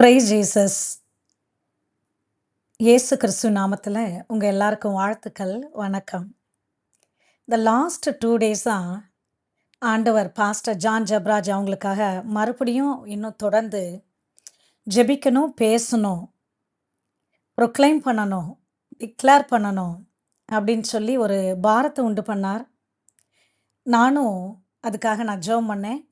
Price Jesus இயேசு கிறிஸ்து நாமத்தில் உங்கள் எல்லாருக்கும் வாழ்த்துக்கள் வணக்கம். இந்த லாஸ்ட் டூ டேஸாக ஆண்டவர் பாஸ்டர் ஜான் ஜப்ராஜ் அவங்களுக்காக மறுபடியும் இன்னும் தொடர்ந்து ஜெபிக்கணும் பேசணும் ப்ரொக்ளைம் பண்ணணும் டிக்ளேர் பண்ணணும் அப்படின்னு சொல்லி ஒரு பாரத்தை உண்டு பண்ணார். நானும் அதுக்காக நான் ஜெபம் பண்ணேன்.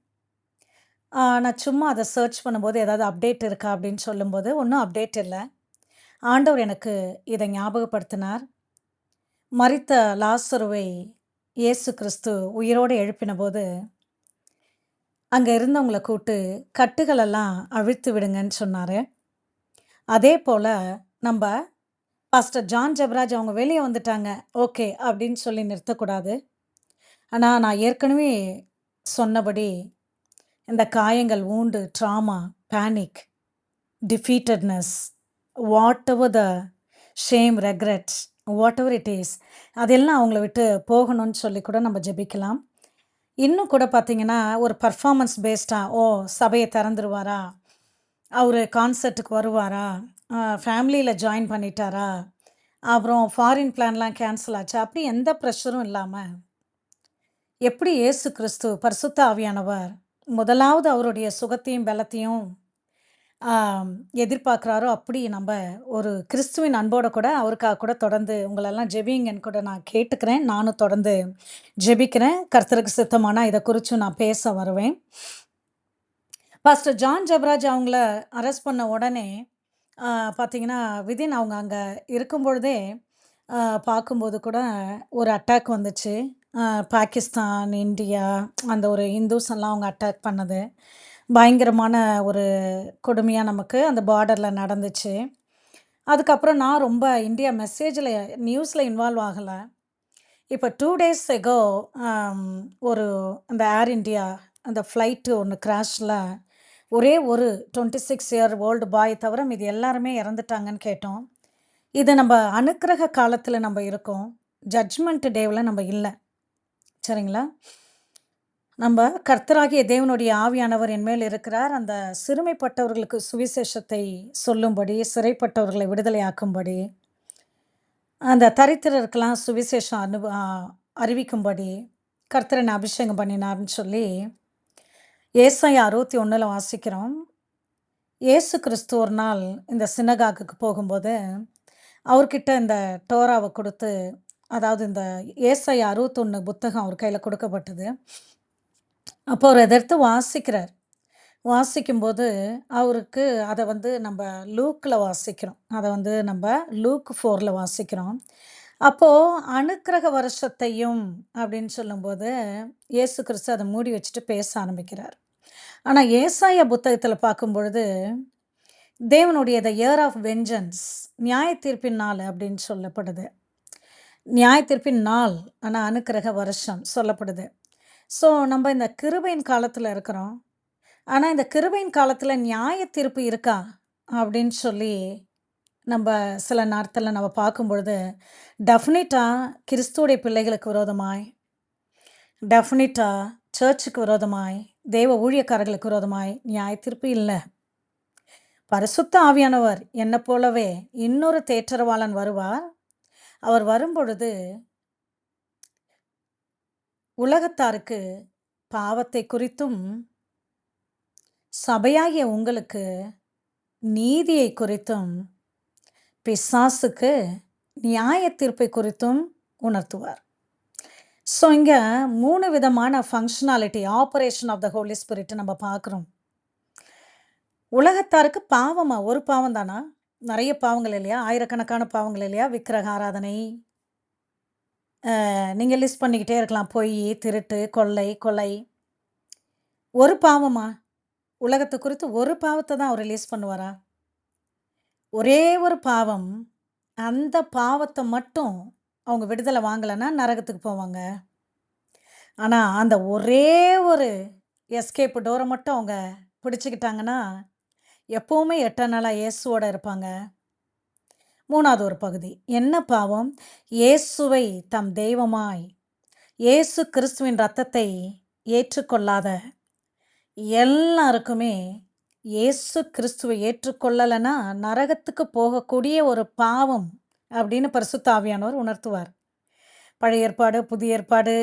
நான் சும்மா அதை சர்ச் பண்ணும்போது ஏதாவது அப்டேட் இருக்கா அப்படின்னு சொல்லும்போது ஒன்றும் அப்டேட் இல்லை. ஆண்டவர் எனக்கு இதை ஞாபகப்படுத்தினார். மறித்த லாசருவை இயேசு கிறிஸ்து உயிரோடு எழுப்பின போது அங்கே இருந்தவங்கள கூட்டு கட்டுகளெல்லாம் அழித்து விடுங்கன்னு சொன்னார். அதே போல் நம்ம பாஸ்டர் ஜான் ஜெபராஜ் அவங்க வெளியே வந்துட்டாங்க. ஓகே அப்படின்னு சொல்லி நிறுத்தக்கூடாது. ஆனால் நான் ஏற்கனவே சொன்னபடி இந்த காயங்கள் ஊண்டு trauma panic defeatedness whatever the shame regret whatever it is அதெல்லாம் அவங்கள விட்டு போகணும்னு சொல்லி கூட நம்ம ஜெபிக்கலாம். இன்னும் கூட பார்த்தீங்கன்னா ஒரு பர்ஃபார்மன்ஸ் பேஸ்டாக ஓ சபையை திறந்துருவாரா? அவர் கான்சர்ட்டுக்கு வருவாரா? ஃபேமிலியில் ஜாயின் பண்ணிட்டாரா? அப்புறம் ஃபாரின் பிளான்லாம் கேன்சல் ஆச்சு. அப்படி எந்த ப்ரெஷரும் இல்லாமல் எப்படி ஏசு கிறிஸ்து பரிசுத்த ஆவியானவர் முதலாவது அவருடைய சுகத்தையும் பலத்தையும் எதிர்பார்க்குறாரோ அப்படி நம்ம ஒரு கிறிஸ்துவின் அன்போட கூட அவருக்காக கூட தொடர்ந்து உங்களெல்லாம் ஜெபிங்கன்னு கூட நான் கேட்டுக்கிறேன். நானும் தொடர்ந்து ஜெபிக்கிறேன். கர்த்தருக்கு சித்தமான இதை குறித்தும் நான் பேச வருவேன். பாஸ்டர் ஜான் ஜபராஜ் அவங்கள அரெஸ்ட் பண்ண உடனே பார்த்தீங்கன்னா விதின் அவங்க அங்கே இருக்கும் பொழுதே பார்க்கும்போது கூட ஒரு அட்டாக் வந்துச்சு. பாகிஸ்தான் இந்தியா அந்த ஒரு இந்துஸ் எல்லாம் அவங்க அட்டாக் பண்ணது. பயங்கரமான ஒரு கொடுமையாக நமக்கு அந்த பார்டரில் நடந்துச்சு. அதுக்கப்புறம் நான் ரொம்ப இந்தியா மெசேஜில் நியூஸில் இன்வால்வ் ஆகலை. இப்போ டூ டேஸ் எகோ ஒரு அந்த ஏர் இண்டியா அந்த ஃப்ளைட்டு ஒன்று கிராஷில் ஒரே ஒரு twenty six year old boy தவிர இது எல்லாருமே இறந்துட்டாங்கன்னு கேட்டோம். இது நம்ம அனுக்கிரக காலத்தில் நம்ம இருக்கோம். ஜட்ஜ்மெண்ட் டேவில் நம்ம இல்லை. சரிங்களா? நம்ம கர்த்தராகிய தேவனுடைய ஆவியானவர் என் மேல் இருக்கிறார். அந்த சிறுமைப்பட்டவர்களுக்கு சுவிசேஷத்தை சொல்லும்படி சிறைப்பட்டவர்களை விடுதலையாக்கும்படி அந்த தரித்திரருக்கெல்லாம் சுவிசேஷம் அனு அறிவிக்கும்படி கர்த்தரனை அபிஷேகம் பண்ணினார்னு சொல்லி ஏசாயா அறுபத்தி ஒன்றில் வாசிக்கிறோம். ஏசு கிறிஸ்து ஒரு நாள் இந்த சினகாக்குக்கு போகும்போது அவர்கிட்ட இந்த டோராவை கொடுத்து அதாவது இந்த ஏசை அறுபத்தொன்று புத்தகம் அவர் கையில் கொடுக்கப்பட்டது. அப்போ அவர் எதிர்த்து வாசிக்கிறார். வாசிக்கும்போது அவருக்கு அதை வந்து நம்ம லூக்கில் வாசிக்கிறோம். அதை வந்து நம்ம லூக் ஃபோரில் வாசிக்கிறோம். அப்போது அனுக்கிரக வருஷத்தையும் அப்படின்னு சொல்லும்போது இயேசு கிறிஸ்து அதை மூடி வச்சுட்டு பேச ஆரம்பிக்கிறார். ஆனால் ஏசாய புத்தகத்தில் பார்க்கும் பொழுது தேவனுடைய த இயர் ஆஃப் வெஞ்சன்ஸ் நியாய தீர்ப்பின் நாள் அப்படின்னு சொல்லப்படுது. நியாய தீர்ப்பின் நாள் ஆனால் அனுக்கிரக வருஷம் சொல்லப்படுது. ஸோ நம்ம இந்த கிருபையின் காலத்தில் இருக்கிறோம். ஆனால் இந்த கிருபையின் காலத்தில் நியாய தீர்ப்பு இருக்கா? அப்படின்னு சொல்லி நம்ம சில நாட்களில் நம்ம பார்க்கும் பொழுது டெஃபினட்டாக கிறிஸ்துவோடைய பிள்ளைகளுக்கு விரோதமாய் டெஃபினட்டாக சர்ச்சுக்கு விரோதமாய் தெய்வ ஊழியக்காரர்களுக்கு விரோதமாய் நியாய தீர்ப்பு இல்லை. பரிசுத்த ஆவியானவர் என்னை போலவே இன்னொரு தேற்றரவாளன் வருவார். அவர் வரும்பொழுது உலகத்தாருக்கு பாவத்தை குறித்தும் சபையாகிய உங்களுக்கு நீதியை குறித்தும் பிசாசுக்கு நியாய தீர்ப்பை குறித்தும் உணர்த்துவார். ஸோ இங்கே மூணு விதமான functionality operation of the Holy Spirit நம்ம பார்க்குறோம். உலகத்தாருக்கு பாவமா? ஒரு பாவம் தானா? நிறைய பாவங்கள் இல்லையா? ஆயிரக்கணக்கான பாவங்கள் இல்லையா? விக்கிரக ஆராதனை. நீங்கள் லிஸ்ட் பண்ணிக்கிட்டே இருக்கலாம். பொய் திருட்டு கொள்ளை கொலை. ஒரு பாவமா? உலகத்தை குறித்து ஒரு பாவத்தை தான் அவர் ரிலீஸ் பண்ணுவாரா? ஒரே ஒரு பாவம் அந்த பாவத்தை மட்டும் அவங்க விடுதலை வாங்கலைன்னா நரகத்துக்கு போவாங்க. ஆனால் அந்த ஒரே ஒரு எஸ்கேப் டோரை மட்டும் அவங்க பிடிச்சிக்கிட்டாங்கன்னா எப்போவுமே எட்டர்னலாக இயேசுவோட இருப்பாங்க. மூணாவது ஒரு பகுதி. என்ன பாவம்? இயேசுவை தம் தெய்வமாய் இயேசு கிறிஸ்துவின் ரத்தத்தை ஏற்றுக்கொள்ளாத எல்லாருக்குமே இயேசு கிறிஸ்துவை ஏற்றுக்கொள்ளலைன்னா நரகத்துக்கு போகக்கூடிய ஒரு பாவம் அப்படின்னு பரிசுத்தாவியானவர் உணர்த்துவார். பழைய ஏற்பாடு புதிய ஏற்பாடு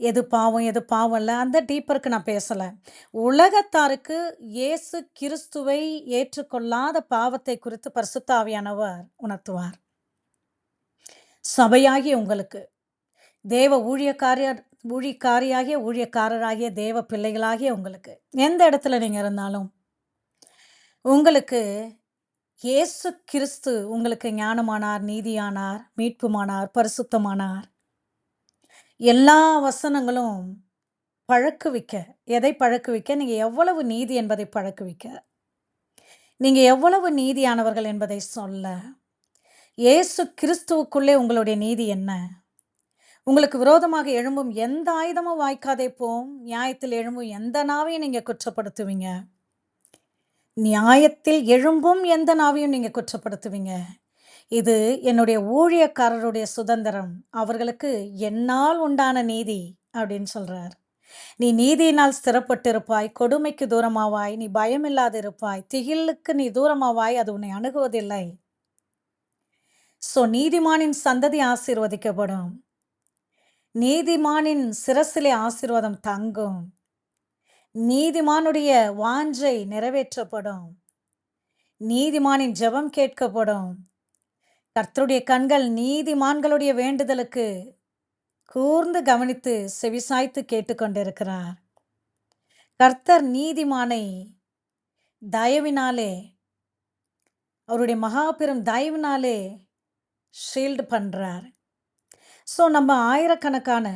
எது பாவம் எது பாவம் இல்லை அந்த டீப்பருக்கு நான் பேசலை. உலகத்தாருக்கு இயேசு கிறிஸ்துவை ஏற்றுக்கொள்ளாத பாவத்தை குறித்து பரிசுத்தாவியானவர் உணர்த்துவார். சபையாகிய உங்களுக்கு தேவ ஊழியக்காரியர் ஊழியக்காரியாகிய ஊழியக்காரராகிய தேவ பிள்ளைகளாகிய உங்களுக்கு எந்த இடத்துல நீங்கள் இருந்தாலும் உங்களுக்கு இயேசு கிறிஸ்து உங்களுக்கு ஞானமானார் நீதியானார் மீட்புமானார் பரிசுத்தமானார். எல்லா வசனங்களும் பழக்குவிக்க எதை பழக்குவிக்க நீங்கள் எவ்வளவு நீதி என்பதை பழக்குவிக்க நீங்கள் எவ்வளவு நீதியானவர்கள் என்பதை சொல்ல. இயேசு கிறிஸ்துவுக்குள்ளே உங்களுடைய நீதி என்ன? உங்களுக்கு விரோதமாக எழும்பும் எந்த ஆயுதமும் வாய்க்காதே போம். நியாயத்தில் எழும்பும் எந்த நாவையும் நீங்கள் குற்றப்படுத்துவீங்க. நியாயத்தில் எழும்பும் எந்த நாவையும் நீங்கள் குற்றப்படுத்துவீங்க. இது என்னுடைய ஊழியக்காரருடைய சுதந்திரம். அவர்களுக்கு என்னால் உண்டான நீதி அப்படின்னு சொல்றார். நீ நீதியினால் ஸ்திரப்பட்டிருப்பாய் கொடுமைக்கு தூரமாவாய் நீ பயமில்லாது இருப்பாய் திகிலுக்கு நீ தூரமாவாய் அது உன்னை அணுகுவதில்லை. ஸோ நீதிமானின் சந்ததி ஆசீர்வதிக்கப்படும். நீதிமானின் சிரசிலே ஆசீர்வாதம் தங்கும். நீதிமானுடைய வாஞ்சை நிறைவேற்றப்படும். நீதிமானின் ஜெபம் கேட்கப்படும். கர்த்தருடைய கண்கள் நீதிமான்களுடைய வேண்டுதலுக்கு கூர்ந்து கவனித்து செவிசாய்த்து கேட்டுக்கொண்டிருக்கிறார். கர்த்தர் நீதிமானை தயவினாலே அவருடைய மகாபெரும் தயவினாலே ஷீல்டு பண்ணுறார் ஸோ நம்ம ஆயிரக்கணக்கான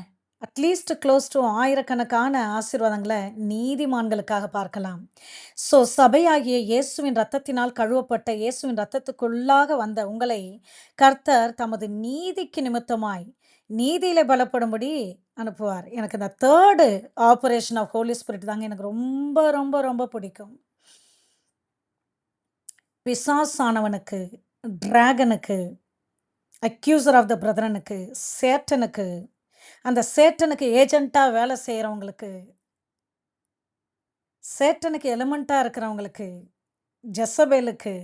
அட்லீஸ்ட் க்ளோஸ் டு ஆயிரக்கணக்கான ஆசீர்வாதங்களை நீதிமான்களுக்காக பார்க்கலாம். ஸோ சபையாகிய இயேசுவின் ரத்தத்தினால் கழுவப்பட்ட இயேசுவின் ரத்தத்துக்குள்ளாக வந்த உங்களை கர்த்தர் தமது நீதிக்கு நிமித்தமாய் நீதியில பலப்படும்படி அனுப்புவார். எனக்கு இந்த third operation of Holy Spirit தாங்க எனக்கு ரொம்ப ரொம்ப ரொம்ப பிடிக்கும். பிசாசானவனுக்கு டிராகனுக்கு அக்யூசர் ஆஃப் த பிரதரனுக்கு சேட்டனுக்கு அந்த சேட்டனுக்கு ஏஜெண்ட்டாக வேலை செய்கிறவங்களுக்கு சேட்டனுக்கு எலிமெண்ட்டாக இருக்கிறவங்களுக்கு ஜெசபேலுக்கு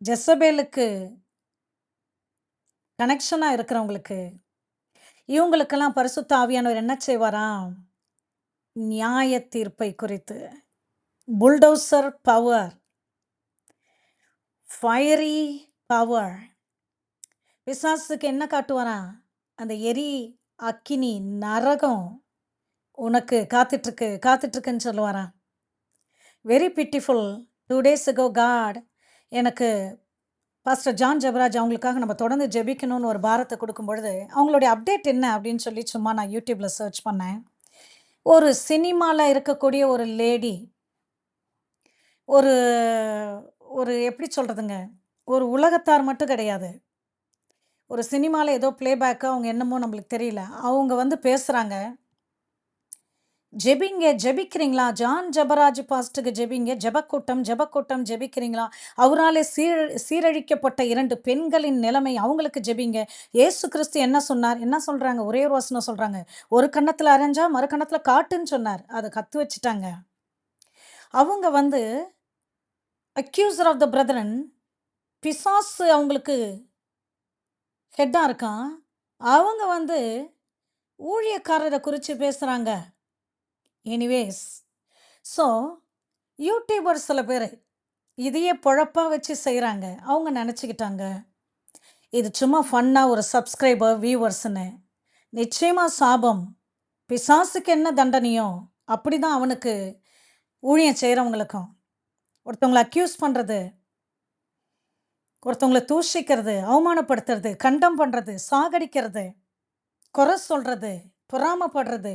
ஜெசபேலுக்கு கனெக்ஷனாக இருக்கிறவங்களுக்கு இவங்களுக்கெல்லாம் பரிசுத்த ஆவியானவர் என்ன செய்வாராம்? நியாய தீர்ப்பை குறித்து. புல்டோசர் பவர் ஃபயரி பவர் பிசாசுக்கு என்ன காட்டுவாராம்? அந்த எரி அக்கினி நரகம். உனக்கு காத்துட்ருக்கு காத்துட்ருக்குன்னு சொல்லுவாராம். Very pitiful two days ago God எனக்கு பாஸ்டர் ஜான் ஜபராஜ் அவங்களுக்காக நம்ம தொடர்ந்து ஜெபிக்கணும்னு ஒரு பாரத்தை கொடுக்கும் பொழுது அவங்களுடைய அப்டேட் என்ன அப்படின்னு சொல்லி சும்மா நான் யூடியூப்பில் சர்ச் பண்ணேன். ஒரு சினிமாவில் இருக்கக்கூடிய ஒரு லேடி ஒரு ஒரு எப்படி சொல்கிறதுங்க ஒரு உலகத்தார் மட்டும் கிடையாது. ஒரு சினிமாவில் ஏதோ பிளேபேக்கு அவங்க என்னமோ நம்மளுக்கு தெரியல. அவங்க வந்து பேசுகிறாங்க ஜெபிங்க ஜெபிக்கிறீங்களா? ஜான் ஜபராஜ் பாஸ்ட்டுக்கு ஜெபிங்க. ஜெபக்கூட்டம் ஜபக்கூட்டம் ஜெபிக்கிறீங்களா? அவராலே சீர சீரழிக்கப்பட்ட இரண்டு பெண்களின் நிலைமை அவங்களுக்கு ஜெபிங்க. ஏசு கிறிஸ்து என்ன சொன்னார்? என்ன சொல்கிறாங்க ஒரே ஒரு வசனம் சொல்கிறாங்க ஒரு கன்னத்தில் அரைஞ்சா மறு கன்னத்தில் காட்டுன்னு சொன்னார். அதை கற்று வச்சுட்டாங்க. அவங்க வந்து அக்யூசர் ஆஃப் த பிரதரன் பிசாசு அவங்களுக்கு ஹெட்டாக இருக்கான். அவங்க வந்து ஊழியக்காரரை குறித்து பேசுகிறாங்க எனிவேஸ் ஸோ யூடியூபர் சில பேர் இதையே பொழப்பாக வச்சு செய்கிறாங்க அவங்க நினச்சிக்கிட்டாங்க இது சும்மா ஃபன்னாக ஒரு சப்ஸ்கிரைபர் வியூவர்ஸ்னு நிச்சயமாக சாபம். பிசாசுக்கு என்ன தண்டனையோ அப்படி தான் அவனுக்கு ஊழியம் செய்கிறவங்களுக்கும் ஒருத்தவங்களை அக்யூஸ் பண்ணுறது ஒருத்தவங்களை தூஷிக்கிறது அவமானப்படுத்துறது கண்டம் பண்ணுறது சாகடிக்கிறது குறை சொல்கிறது பொறாமப்படுறது.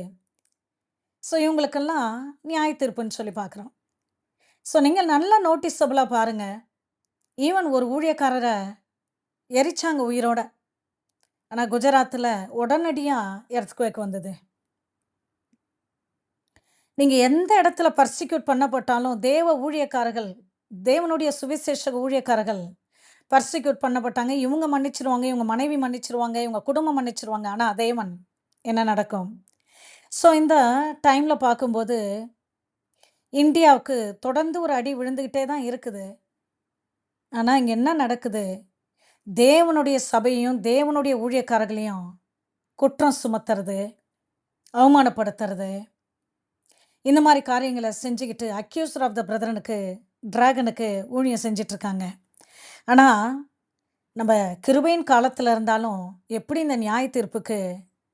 ஸோ இவங்களுக்கெல்லாம் நியாய தீர்ப்புன்னு சொல்லி பார்க்குறோம். ஸோ நீங்கள் நல்லா நோட்டீஸபிளாக பாருங்கள் ஈவன் ஒரு ஊழியக்காரரை எரிச்சாங்க உயிரோட. ஆனால் குஜராத்தில் உடனடியாக எர்த்குவேக் வந்தது. நீங்கள் எந்த இடத்துல பர்சிக்யூட் பண்ணப்பட்டாலும் தேவ ஊழியக்காரர்கள் தேவனுடைய சுவிசேஷ ஊழியக்காரர்கள் பர்சிக்யூட் பண்ணப்பட்டாங்க இவங்க மன்னிச்சிருவாங்க இவங்க மனைவி மன்னிச்சிருவாங்க இவங்க குடும்பம் மன்னிச்சிருவாங்க ஆனால் தேவன் என்ன நடக்கும் ஸோ இந்த டைமில் பார்க்கும்போது இந்தியாவுக்கு தொடர்ந்து ஒரு அடி விழுந்துக்கிட்டே தான் இருக்குது. ஆனால் இங்கே என்ன நடக்குது? தேவனுடைய சபையையும், தேவனுடைய ஊழியக்காரர்களையும் குற்றம் சுமத்துறது, அவமானப்படுத்துறது, இந்த மாதிரி காரியங்களை செஞ்சுக்கிட்டு அக்யூசர் ஆஃப் த பிரதரனுக்கு டிராகனுக்கு ஊழியம் செஞ்சுட்ருக்காங்க. ஆனால் நம்ம கிருபையின் காலத்தில் இருந்தாலும், எப்படி இந்த நியாய தீர்ப்புக்கு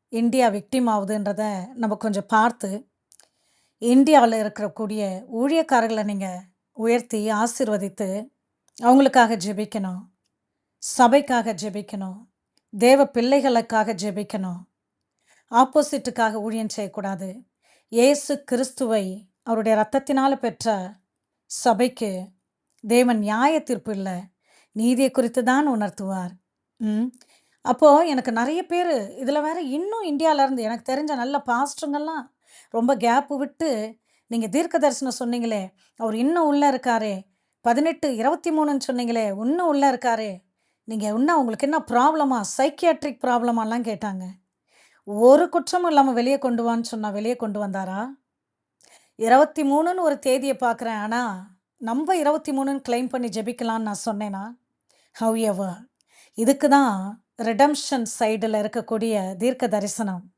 இந்தியா விக்டிம் ஆகுதுன்றத நம்ம கொஞ்சம் பார்த்து, இந்தியாவில் இருக்கக்கூடிய ஊழியக்காரர்களை நீங்கள் உயர்த்தி, ஆசிர்வதித்து அவங்களுக்காக ஜெபிக்கணும். சபைக்காக ஜெபிக்கணும். தேவ பிள்ளைகளுக்காக ஜெபிக்கணும். ஆப்போசிட்டுக்காக ஊழியம் செய்யக்கூடாது. இயேசு கிறிஸ்துவை அவருடைய ரத்தத்தினால் பெற்ற சபைக்கு தேவன் நியாய தீர்ப்பு இல்லை நீதியை குறித்து தான் உணர்த்துவார். ம். அப்போது எனக்கு நிறைய பேர் இதில் வேறு இன்னும் இந்தியாவிலேருந்து எனக்கு தெரிஞ்ச நல்ல பாஸ்டருங்கலாம் ரொம்ப கேப்பு விட்டு, நீங்கள் தீர்க்க தரிசனம் சொன்னீங்களே, அவர் இன்னும் உள்ளே இருக்காரே. 18, 23ன்னு சொன்னீங்களே, இன்னும் உள்ளே இருக்காரே. நீங்கள் இன்னும் உங்களுக்கு என்ன ப்ராப்ளமா? சைக்கியாட்ரிக் ப்ராப்ளமாலாம் கேட்டாங்க. ஒரு குற்றமும் இல்லாமல் வெளியே கொண்டு வான்னு சொன்னால் வெளியே கொண்டு வந்தாரா? 23ன்னு ஒரு தேதியை பார்க்குறேன். ஆனால் நம்ம இருபத்தி மூணுன்னு கிளைம் பண்ணி ஜெபிக்கலான்னு நான் சொன்னேனா? ஹவெவர் இதுக்கு தான் ரிடம்ஷன் சைடில் இருக்கக்கூடிய தீர்க்க தரிசனம்.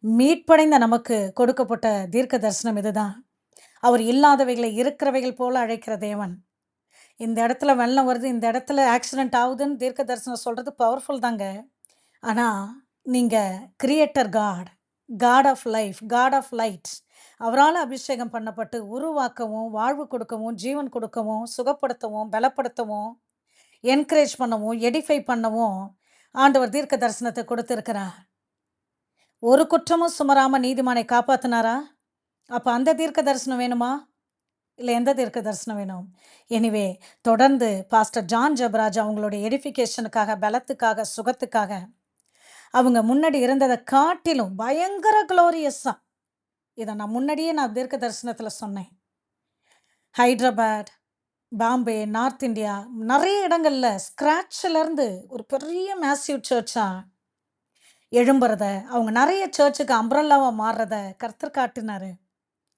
மீட்படைந்த நமக்கு கொடுக்கப்பட்ட தீர்க்க தரிசனம் இதுதான். அவர் இல்லாதவைகளை இருக்கிறவைகள் போல அழைக்கிற தேவன். இந்த இடத்துல வெள்ளம் வருது, இந்த இடத்துல ஆக்சிடென்ட் ஆகுதுன்னு தீர்க்க தரிசனம் சொல்கிறது பவர்ஃபுல் தாங்க. ஆனால் நீங்கள் creator God, God of life, God of light அவரால் அபிஷேகம் பண்ணப்பட்டு உருவாக்கவும், வாழ்வு கொடுக்கவும், ஜீவன் கொடுக்கவும், சுகப்படுத்தவும், பலப்படுத்தவும், என்கரேஜ் பண்ணவும், எடிஃபை பண்ணவும் ஆண்டவர் தீர்க்க தரிசனத்தை கொடுத்துருக்கிறார் ஒரு குற்றமும் சுமராமல் நீதிமானை காப்பாற்றினாரா அப்போ அந்த தீர்க்க தரிசனம் வேணுமா? இல்லை எந்த தீர்க்க தரிசனம் வேணும்? எனிவே தொடர்ந்து பாஸ்டர் ஜான் ஜபராஜ் அவங்களுடைய எடிஃபிகேஷனுக்காக, பலத்துக்காக, சுகத்துக்காக அவங்க முன்னாடி இருந்ததை காட்டிலும் பயங்கர குளோரியஸா இதை நான் முன்னாடியே நான் தீர்க்க தரிசனத்தில் சொன்னேன். ஹைட்ராபாட், பாம்பே, நார்த் இந்தியா நிறைய இடங்களில் ஸ்க்ராட்சிலேருந்து ஒரு பெரிய மேசிவ் சர்ச்சாக எழும்புறத, அவங்க நிறைய சர்ச்சுக்கு அம்ப்ரல்லாவாக மாறுறத கர்த்தர் காட்டினார்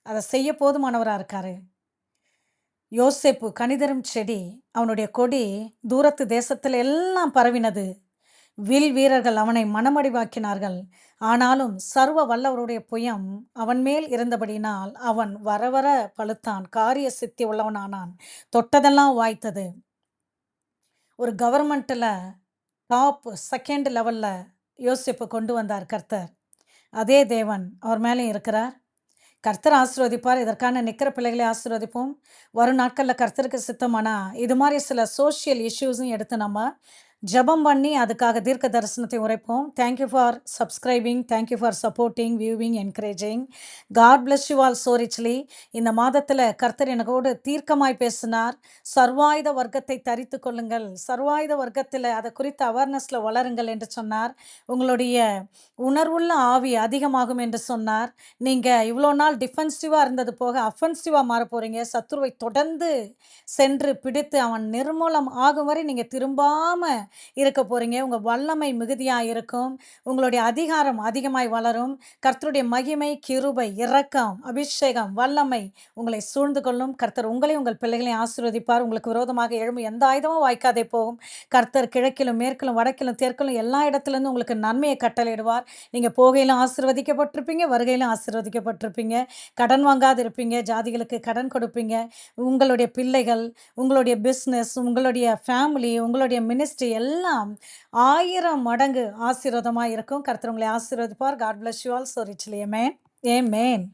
அதை செய்ய போதுமானவராக இருக்கார் யோசேப்பு கனிதரும் செடி, அவனுடைய கொடி தூரத்து தேசத்தில் எல்லாம் பரவினது. வில் வீரர்கள் அவனை மனமடிவாக்கினார்கள். ஆனாலும் சர்வ வல்லவருடைய புயம் அவன் மேல் இருந்தபடியினால் அவன் வரவர பழுத்தான். காரிய சித்தி உள்ளவனானான். தொட்டதெல்லாம் வாய்த்தது. ஒரு கவர்மெண்ட்டில் டாப் செகண்ட் லெவலில் யோசிப்பு கொண்டு வந்தார் கர்த்தர். அதே தேவன் அவர் மேலே இருக்கிறார். கர்த்தர் ஆசீர்வதிப்பார். இதற்கான நிற்கிற பிள்ளைகளை ஆசீர்வதிப்போம். வரும் நாட்களில் கர்த்தருக்கு சித்தமானா, இது மாதிரி சில சோசியல் இஷ்யூஸும் எடுத்து நம்ம ஜெபம் பண்ணி அதுக்காக தீர்க்க தரிசனத்தை உரைப்போம். Thank you for subscribing. Thank you for supporting, viewing, encouraging. God bless you all so richly. இந்த மாதத்தில் கர்த்தர் எனக்கோடு தீர்க்கமாய் பேசினார். சர்வாயுத வர்க்கத்தை தரித்து கொள்ளுங்கள். சர்வாயுத வர்க்கத்தில் அதை குறித்த அவேர்னஸில் வளருங்கள் என்று சொன்னார். உங்களுடைய உணர்வுள்ள ஆவி அதிகமாகும் என்று சொன்னார். நீங்கள் இவ்வளோ நாள் டிஃபென்சிவாக இருந்தது போக அஃபென்சிவாக மாறப் போகிறீங்க சத்துருவை தொடர்ந்து சென்று பிடித்து அவன் நிர்மூலம் ஆகும் வரை நீங்கள் திரும்பாமல் இருக்க போகிறீங்க உங்கள் வல்லமை மிகுதியாக இருக்கும். உங்களுடைய அதிகாரம் அதிகமாய் வளரும். கர்த்தருடைய மகிமை, கிருபை, இரக்கம், அபிஷேகம், வல்லமை உங்களை சூழ்ந்து கொள்ளும். கர்த்தர் உங்களையும் உங்கள் பிள்ளைகளையும் ஆசீர்வதிப்பார். உங்களுக்கு விரோதமாக எழும்பும் எந்த ஆயுதமும் வாய்க்காதே போகும். கர்த்தர் கிழக்கிலும், மேற்கிலும், வடக்கிலும், தெற்கிலும் எல்லா இடத்துலேருந்து உங்களுக்கு நன்மையை கட்டளையிடுவார். நீங்கள் போகையிலும் ஆசீர்வதிக்கப்பட்டிருப்பீங்க, வருகையிலும் ஆசீர்வதிக்கப்பட்டிருப்பீங்க. கடன் வாங்காது இருப்பீங்க. ஜாதிகளுக்கு கடன் கொடுப்பீங்க. உங்களுடைய பிள்ளைகள், உங்களுடைய பிஸ்னஸ் உங்களுடைய ஃபேமிலி, உங்களுடைய மினிஸ்ட்ரி எல்லாம் ஆயிரம் மடங்கு ஆசீர்வாதமாக இருக்கும். கருத்துறவங்களை ஆசீர்வதிப்பார். God bless you all so richly. Amen